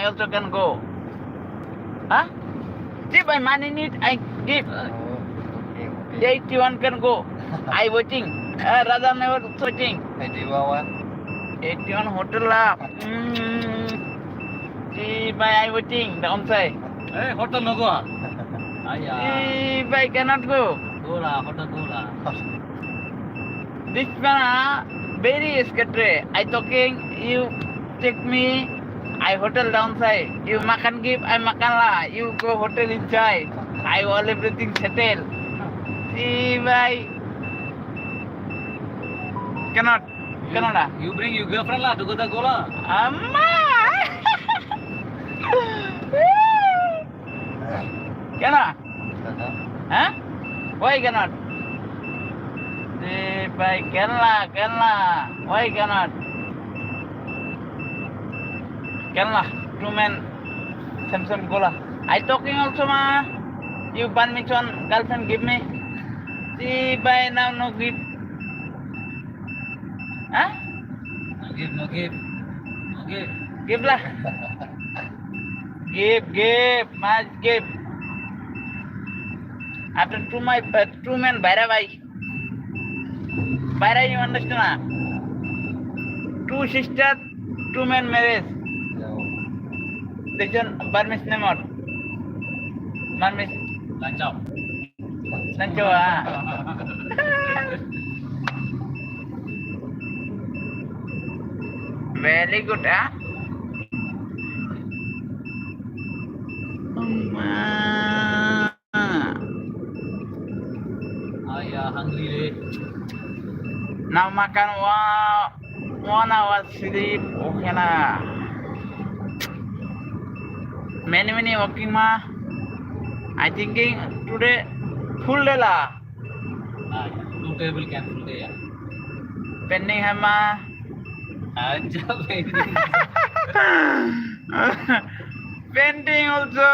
I also can go. Huh? If I money need, I give. Uh, okay, okay. 81 can go. I waiting. Uh, rather never waiting. 81. 81 hotel lab. Mm. If I waiting downside. Hey, hotel no go. If I cannot go. Go la, hotel go la. This man very scattered. I talking you take me I hotel downside. You makan give, I makan lah. You go hotel inside. I all everything settle. See, bye. Cannot. You, Cannot. You bring your girlfriend lah to go to gola. Amma. cannot. Huh? Why cannot? See, bye. can lah. Why cannot? কেননা two man Samson গোলা I talking also মা you permission girlfriend give me see by now no give হ্যাঁ give no give no give give লা give give মাস give after two my uh, two men Bhaira bhai. Bhaira you understand? Two sisters, two men marriage. Legion Barmis Nemor. Barmis Lancau. Lancau ah. Very good ah. Ayah Now makan wow. One hour sleep. Okay lah. many many working ma i thinking today full day la uh, two table can full day yeah pending hai ma acha pending pending also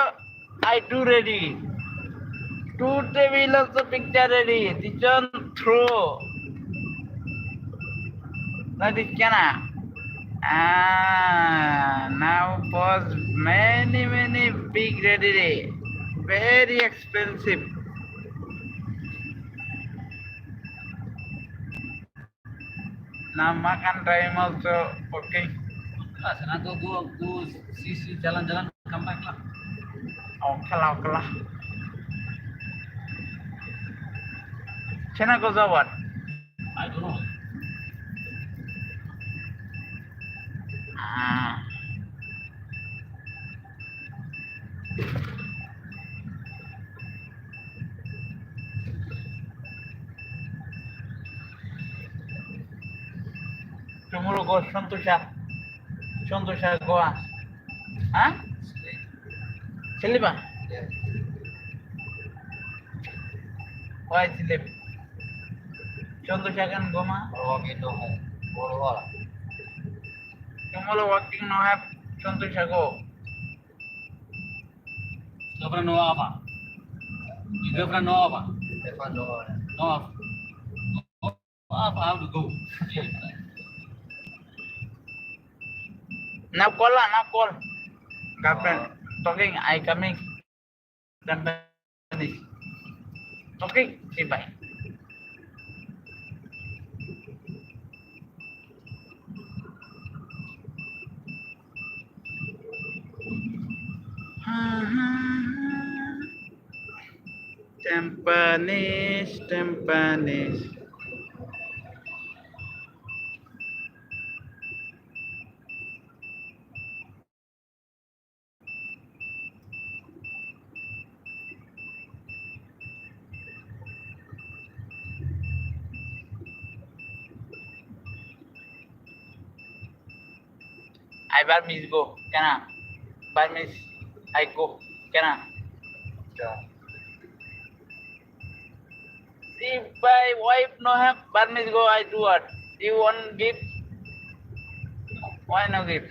i do ready two table also picture ready this one through that is cannot Ah, now cost many, many big ready Very expensive. Nama kan time also okay. Lah, sana go go go sisi jalan-jalan comeback lah. Okay lah, okay lah. China goes over. সন্তোষা সন্তোষা গোয়া হ্যাঁ ছেলেবা কয় ছেলে চন্দ্রশা কেন গোমা তোমরা ওয়াকিং নো হ্যাভ চন্দ্রশা go Dobra nuova. You dobra nuova. Nuova. Nuova. Nuova how to go. Now call lah, now call. Girlfriend, talking, I coming. Dan tadi. Talking, say bye. Tempanis, tempanis. I bar miss go, Bar miss I go, kena. Yeah. Ya. If my wife no have bar miss go, I do what? You want gift? Why no gift?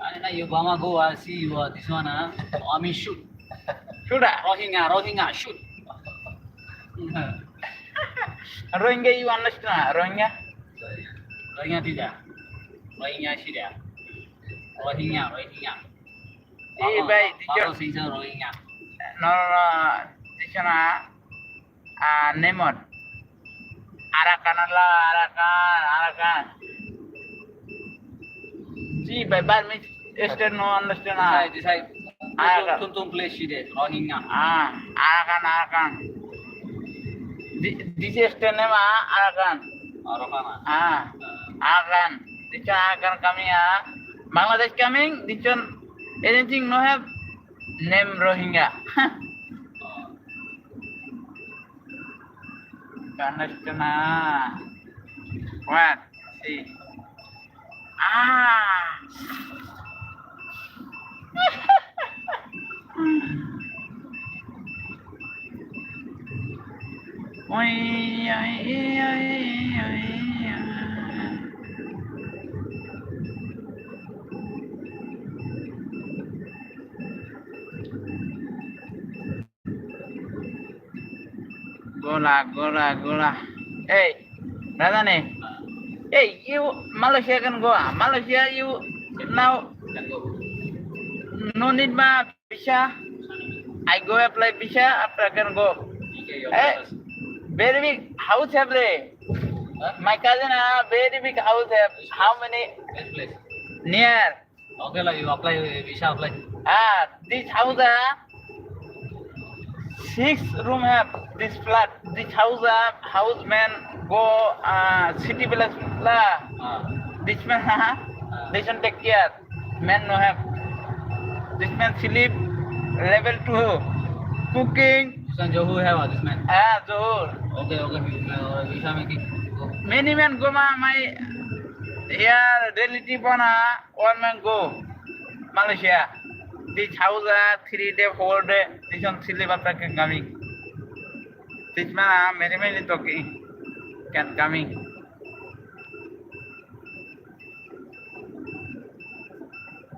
I know you Bama go, I see you are uh, this one, huh? I mean shoot. Shoot ah? Rohingya, Rohingya, shoot. Rohingya you understand, ah? Rohingya? Rohingya tidak. Rohingya tidak. Rohingya Rohingya এই ভাই Rohingya no no no দিছে না নেমর Arakan Arakan Arakan জি ভাই বার miss state no understand I দিসাই Arakan তুম তুম প্লেস শিরে রোহিঙ্গা হ্যাঁ আরাকান আরাকান দিছে স্টেট নেম আরাকান আরাকান হ্যাঁ আরাকান দিছে আরাকান কামিয়া Bangladesh coming, Dichon, anything no have name Rohingya. Kanachana. What? See. Ah. Oi, oi, oi, oi, oi. gola gola gola গোলা এই রাজানে এই you Malaysia can go Malaysia you now no need ma visa I go apply visa after can go hey very big house have re my cousin ah very big house have how many near okay la you apply visa apply ah this house ah six room have this flat. This house uh, house man go uh, city village la. Uh. This man uh, this one take care. Man no have. This man sleep level two. Cooking. This who have this man. Ah Johor. Okay okay. making. Many men go my my yeah relative one man go Malaysia. This house are three day, four day. This on silly bata can coming. This man, many many talking can coming.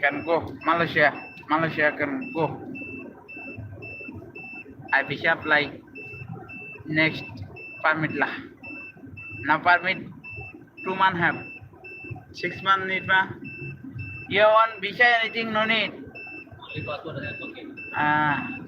Can go Malaysia. Malaysia can go. I wish apply next permit lah. Now permit two month have six month need ma. You want visa anything no need. Gitu. ah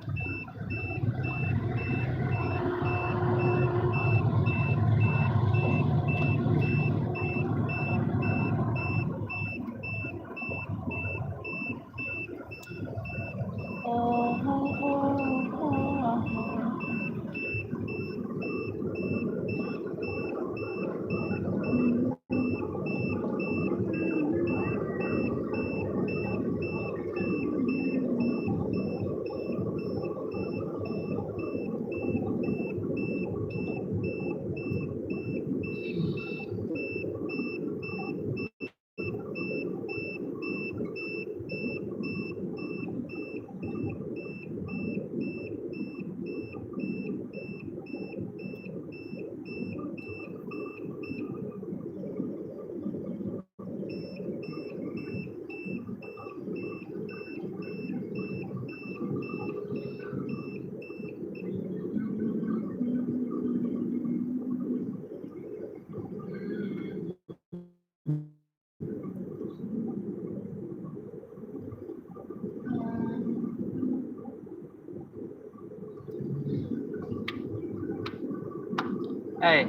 eh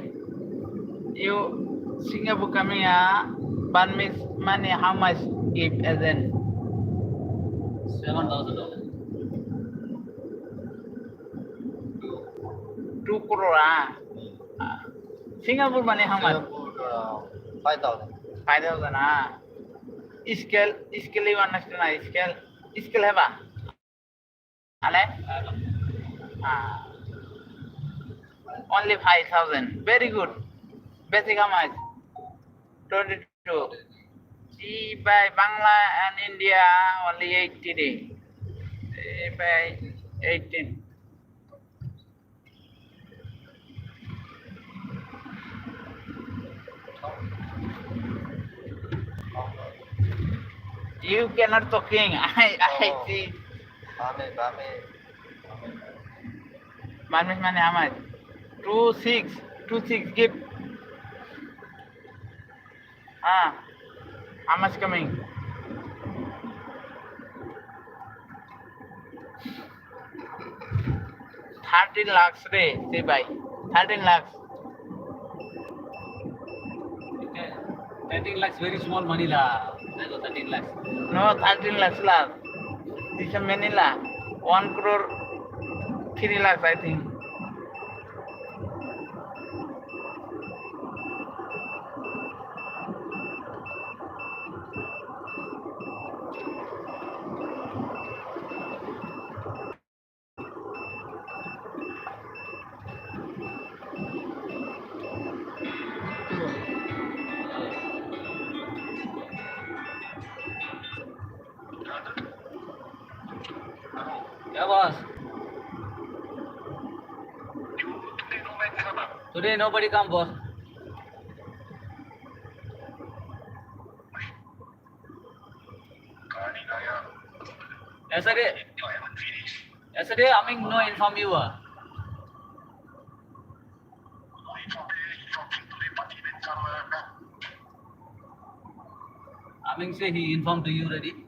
you Singapore coming here but me money how much if as in seven thousand dollars two crore ah uh, Singapore money how much five thousand five thousand ah scale scale you understand ah scale scale have ah Ale? Ah. only 5000 very good basic amount 22 g by bangla and india only 80 a by 18 You cannot talking. I I see. Mame, mame. Mame, mame, mame. Two six two six give. Ah, Amma is coming. Thirteen lakhs রে সে ভাই thirteen lakhs thirteen lakhs very small মানিলা thirteen lakhs no thirteen lakhs love this মেনিলা one crore three lakhs I think Today nobody Yavaş. Today nobody come boss. Yesterday, yesterday I mean no inform you. Uh. I mean say he informed to you already.